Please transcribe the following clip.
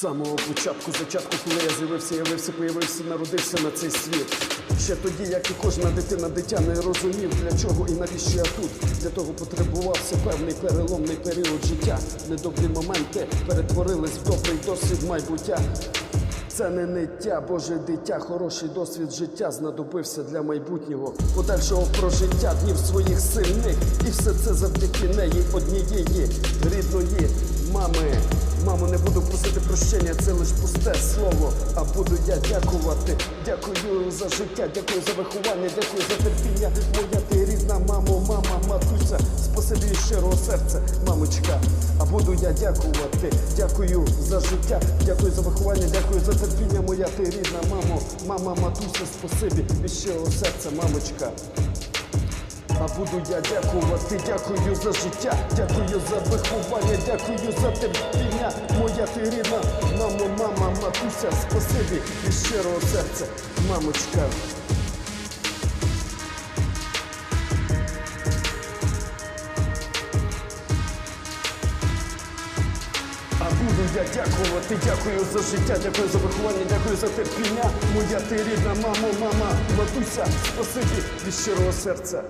Самого початку, зачатку, коли я з'явився, явився, появився, народився на цей світ. Ще тоді, як і кожна дитина, дитя не розумів, для чого і навіщо я тут. Для того потребувався певний переломний період життя. Недобрі моменти перетворились в добрий досвід майбуття. Це не ниття, Боже дитя, хороший досвід життя знадобився для майбутнього, подальшого прожиття днів своїх сильних, і все це завдяки неї, однієї рідної мами. Мамо, не буду просити прощення, це лиш пусте слово. А буду я дякувати. Дякую за життя, дякую за виховання, дякую за терпіння. Моя ти рідна мамо, мама, матуся, спасибі щирого серця, мамочка. А буду я дякувати. Дякую за життя, дякую за виховання, дякую за терпіння. Моя ти рідна мамо, мама, матуся, спасибі від щирого серця, мамочка. Буду я дякувати, дякую за життя, дякую за виховання, дякую за терпіння. Моя ти рідна, мамо, мама, матуся, спасибі від щирого серця, мамочка. Буду я дякувати, дякую за життя, дякую за виховання, дякую за терпіння. Моя ти рідна, мамо, мама, матуся, спасибі від щирого серця.